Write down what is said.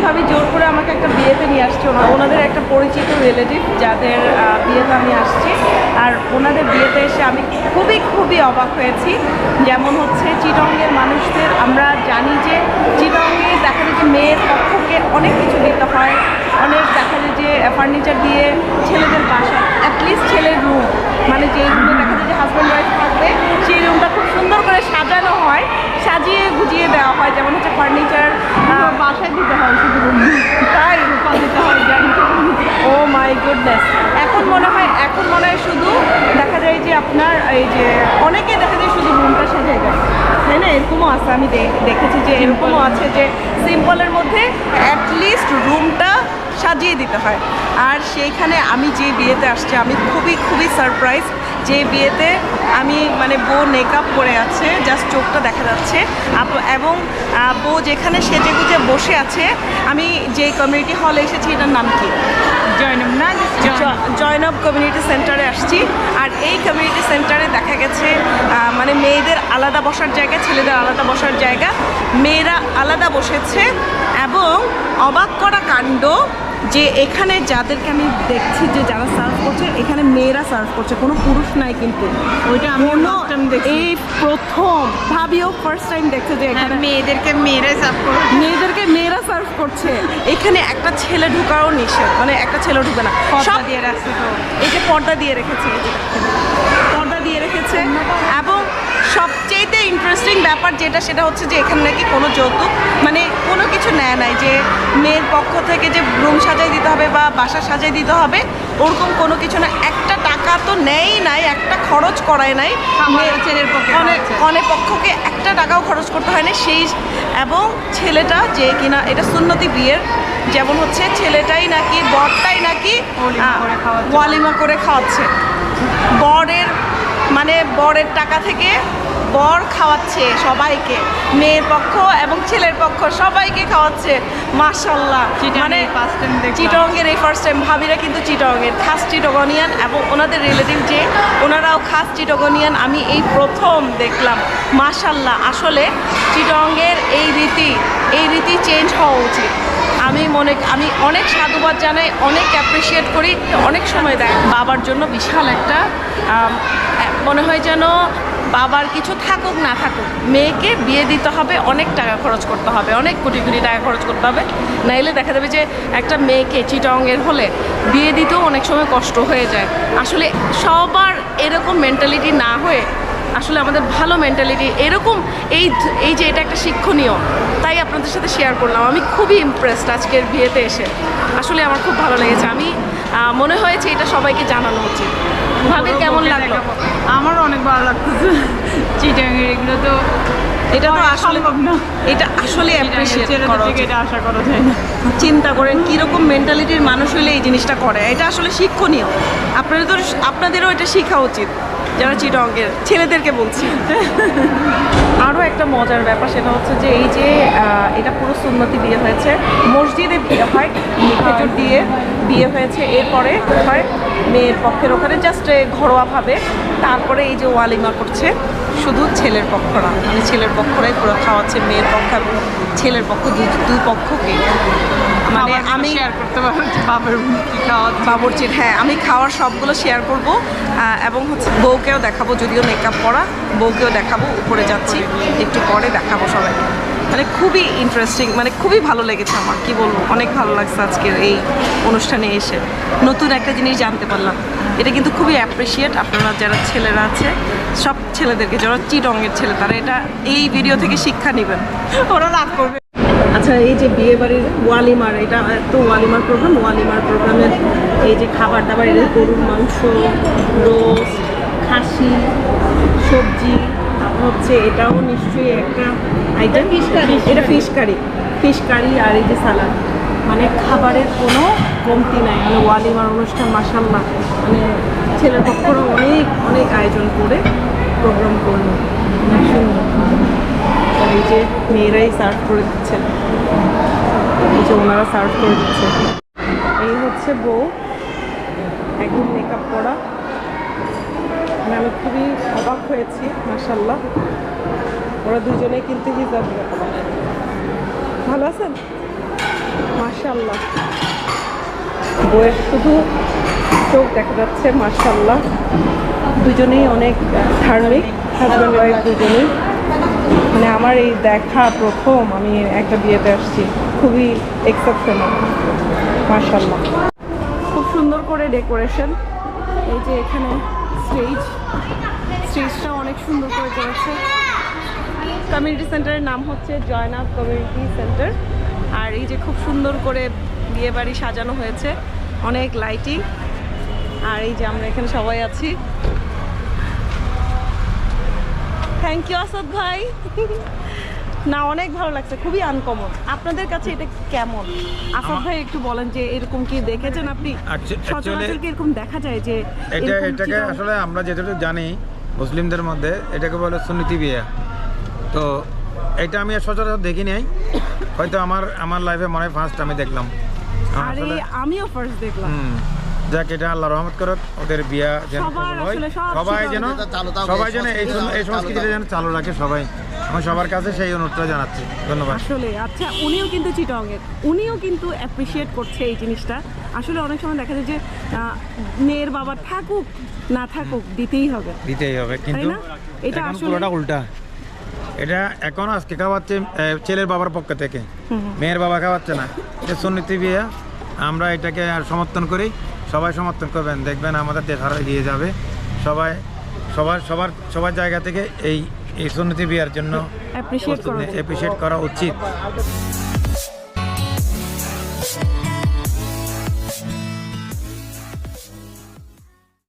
ভাবি জোর করে আমাকে একটা বিয়েতে নিয়ে আসছে। ওনা- ওনাদের একটা পরিচিত রিলেটিভ যাদের বিয়েতে আমি আসছি। আর ওনাদের বিয়েতে এসে আমি খুবই খুবই অবাক হয়েছি। যেমন হচ্ছে চিটঙ্গের মানুষদের আমরা জানি যে চিটঙ্গে দেখা যায় যে মেয়ের পক্ষকে অনেক কিছু দিতে হয়। অনেক দেখা যায় যে ফার্নিচার দিয়ে ছেলেদের বাসা অ্যাটলিস্ট ছেলের রুম মানে যেইগুলো দেখা যায় যে হাজব্যান্ড ওয়াইফ থাকবে সেই রুমটা খুব সুন্দর করে সাজানো হয় সাজিয়ে গুজিয়ে দেওয়া হয়। যেমন হচ্ছে ফার্নিচার বাসায় দিতে হয় শুধু room। তাই? রূপা দিতে হয় জানি ও মাই গুডনেস এখন মনে হয় এখন মনে হয় শুধু দেখা যায় যে আপনার এই যে অনেকে দেখা যায় শুধু রুমটা সাজিয়ে দেয়। তাই না? এরকমও আছে আমি দেখেছি যে এরকমও আছে যে সিম্পলের মধ্যে অ্যাটলিস্ট রুমটা সাজিয়ে দিতে হয়। আর সেইখানে আমি যে বিয়েতে আসছি, আমি খুবই খুবই সারপ্রাইজ যে বিয়েতে আমি মানে বউ মেকআপ করে আছে জাস্ট চোখটা দেখা যাচ্ছে। আপ- এবং বউ যেখানে সেজে গুজে বসে আছে আমি যে কমিউনিটি হলে এসেছি এটার নাম কি? জয়নব না? জয়নব। কমিউনিটি সেন্টারে আসছি। আর এই কমিউনিটি সেন্টারে দেখা গেছে মানে মেয়েদের আলাদা বসার জায়গা ছেলেদের আলাদা বসার জায়গা। মেয়েরা আলাদা বসেছে এবং অবাক করা কাণ্ড যে এখানে যাদেরকে আমি দেখছি যে যারা সার্ভ করছে এখানে মেয়েরা সার্ভ করছে কোনো পুরুষ নাই কিন্তু। ওইটা আমি। এই প্রথম ভাবিও ফার্স্ট টাইম দেখছে যে এখানে মেয়েদেরকে মেয়েরাই সার্ভ করে মেয়েদেরকে মেয়েরা সার্ভ করছে। এখানে একটা ছেলে ঢুকাও নিষেধ মানে একটা ছেলে ঢুকে না। পর্দা দিয়ে রাখছে তো। এই যে পর্দা দিয়ে রেখেছে এই যে দেখেন। পর্দা দিয়ে রেখেছে এবং সবচেয়েতে ইন্টারেস্টিং ব্যাপার যেটা সেটা হচ্ছে যে এখানে নাকি কোনো যৌতুক মানে কোনো কিছু নেয় নাই যে মেয়ের পক্ষ থেকে যে রুম সাজাই দিতে হবে বা বাসা সাজাই দিতে হবে ওরকম কোনো কিছু না। একটা টাকা তো নেই নাই একটা খরচ করায় নাই। কনে- পক্ষকে একটা টাকাও খরচ করতে হয় না সেই এবং ছেলেটা যে কিনা এটা সুন্নতি বিয়ের যেমন হচ্ছে ছেলেটাই নাকি বরটাই নাকি। ওয়ালিমা করে খাওয়াচ্ছে। বরের মানে বরের টাকা থেকে বর খাওয়াচ্ছে সবাইকে মেয়ের পক্ষ এবং ছেলের পক্ষ সবাইকে খাওয়াচ্ছে এই first চিটংয়ের এই ফার্স্ট টাইম ভাবিরা কিন্তু চিটংয়ের খাস চিটগনিয়ান এবং ওনাদের রিলেটিভ যে ওনারাও খাস চিটগনিয়ান আমি এই প্রথম দেখলাম। মাশাল্লাহ আসলে চিটংয়ের এই রীতি এই রীতি চেঞ্জ হওয়া উচিত। আমি মনে আমি অনেক সাধুবাদ জানাই অনেক অ্যাপ্রিসিয়েট করি অনেক সময় দেয়। বাবার জন্য বিশাল একটা মনে হয় যেন বাবার কিছু থাকুক, না থাকুক, মেয়েকে বিয়ে দিতে হবে, অনেক টাকা খরচ করতে হবে, অনেক কোটি কোটি টাকা খরচ করতে হবে। নাইলে দেখা যাবে যে একটা মেয়েকে চিটংয়ের হলে বিয়ে দিতেও অনেক সময় কষ্ট হয়ে যায়। আসলে সবার এরকম মেন্টালিটি না হয়ে আসলে আমাদের ভালো মেন্টালিটি এরকম এই এই যে এটা একটা শিক্ষণীয়, তাই আপনাদের সাথে শেয়ার করলাম। আমি খুবই ইমপ্রেসড আজকের বিয়েতে এসে। আসলে আমার খুব ভালো লেগেছে। আমি মনে হয়েছে এটা সবাইকে জানানো উচিত। ভাবে কেমন লাগল? আমারও অনেক ভালো লাগতেছে। চিটাঙ্গের এগুলো তো এটা তো আসলে না। এটা আসলে অ্যাপ্রিসিয়েট করা এটা আশা করা যায় না। চিন্তা করেন কীরকম মেন্টালিটির মানুষ হলে এই জিনিসটা করে। এটা আসলে শিক্ষণীয়। আপনাদের তো আপনাদেরও এটা শেখা উচিত। যারা চিটঙ্গের ছেলেদেরকে বলছি। আরও একটা মজার ব্যাপার সেটা হচ্ছে যে এই যে এটা পুরো সুন্নতি বিয়ে হয়েছে। মসজিদে বিয়ে হয় খেজুর দিয়ে বিয়ে হয়েছে। এরপরে হয় মেয়ের পক্ষের ওখানে জাস্ট ঘরোয়াভাবে। তারপরে এই যে ওয়ালিমা করছে, শুধু ছেলের পক্ষরা মানে ছেলের পক্ষরাই পুরো খাওয়াচ্ছে, মেয়ের পক্ষ ছেলের পক্ষ দুই পক্ষকে। মানে আমি শেয়ার করতে বাবরচির হ্যাঁ আমি খাওয়ার সবগুলো শেয়ার করব এবং হচ্ছে বউকেও দেখাবো যদিও মেকআপ করা বউকেও দেখাবো উপরে যাচ্ছি একটু পরে দেখাবো সবাই মানে খুবই ইন্টারেস্টিং মানে খুবই ভালো লেগেছে আমার কি বলব অনেক ভালো লাগছে আজকের এই অনুষ্ঠানে এসে। নতুন একটা জিনিস জানতে পারলাম এটা কিন্তু খুবই অ্যাপ্রিসিয়েট আপনারা যারা ছেলেরা আছে সব ছেলেদেরকে যারা চিটংয়ের ছেলে তারা এটা এই ভিডিও থেকে শিক্ষা নেবেন। ওরা রাগ করবে। আচ্ছা এই যে বিয়ে বাড়ির ওয়ালিমার এটা তো ওয়ালিমার প্রোগ্রাম ওয়ালিমার প্রোগ্রামের এই যে খাবার দাবার এটা গরুর মাংস রোস্ট খাসি সবজি হচ্ছে এটাও নিশ্চয়ই একটা আইটেম ফিশ কারি এটা ফিশ কারি ফিশ কারি আর এই যে সালাদ মানে খাবারের কোনো কমতি নাই। মানে ওয়ালিমার অনুষ্ঠান মাসাল্লাহ মানে ছেলের পক্ষরা অনেক অনেক আয়োজন করে প্রোগ্রাম করল। সুন্দর যে মেয়েরাই সার্ভ করে দিচ্ছেন এই যে ওনারা সার্ভ করে দিচ্ছে। এই হচ্ছে বউ। একদম মেকআপ করা। মানে আমি খুবই অবাক হয়েছি মাসাল্লাহ ওরা দুজনে কিন্তু হিজাব ভালো আছেন? মাশাল্লাহ বইয়ের শুধু চোখ দেখা যাচ্ছে মাশাল্লাহ দুজনেই অনেক ধার্মিক। হাজব্যান্ড ওয়াইফ দুজনেই। মানে আমার এই দেখা প্রথম আমি একটা বিয়েতে আসছি। খুবই এক্সেপশনাল মাশাল্লাহ খুব সুন্দর করে ডেকোরেশন এই যে এখানে স্টেজ স্টেজটা অনেক সুন্দর করে করেছে কমিউনিটি সেন্টারের নাম হচ্ছে জয়নাথ কমিউনিটি সেন্টার আর এই যে খুব সুন্দর করে বিয়ে বাড়ি সাজানো হয়েছে। অনেক লাইটিং আর এই যে আমরা এখানে সবাই আছি। থ্যাংক ইউ আসাদ ভাই। না অনেক ভালো লাগছে খুবই আনকমন আপনাদের কাছে এটা কেমন? আসাদ ভাই একটু বলেন যে এরকম কি দেখেছেন আপনি? সচরাচর কি এরকম দেখা যায় যে এটা এটাকে আসলে আমরা যেটুকু জানি মুসলিমদের মধ্যে এটাকে বলে সুন্নতি বিয়ে তো এটা আমি সচরাচর দেখি নাই। হয়তো আমার আমার লাইফে মনে হয় ফার্স্ট আমি দেখলাম। আরে আমিও ফার্স্ট দেখলাম। যাক এটা আল্লাহ রহমত করত ওদের বিয়া যেন হয়। সবাই যেন সবাই যেন এই সংস্কৃতি এই সংস্কৃতিটা যেন চালু রাখে সবাই। আমি সবার কাছে সেই অনুরোধটা জানাচ্ছি। ধন্যবাদ। আসলে আচ্ছা উনিও কিন্তু চিটংয়ের। উনিও কিন্তু অ্যাপ্রিসিয়েট করছে এই জিনিসটা। আসলে অনেক সময় দেখা যায় যে আহ, মেয়ের বাবা থাকুক না থাকুক দিতেই হবে। দিতেই হবে কিন্তু না? এটা আসলে- পুরোটা উল্টা। এটা এখন আজকে খাওয়াচ্ছে ছেলের বাবার পক্ষ থেকে। মেয়ের বাবা খাওয়াচ্ছে না। এটা সুন্নতি বিয়ে। আমরা এটাকে আর সমর্থন করি। সবাই সমর্থন করবেন দেখবেন আমাদের দেশ আরও এগিয়ে যাবে। সবাই সবার সবার সবার জায়গা থেকে এই এই সুন্নতি বিয়ার জন্য অ্যাপ্রিসিয়েট করা উচিত।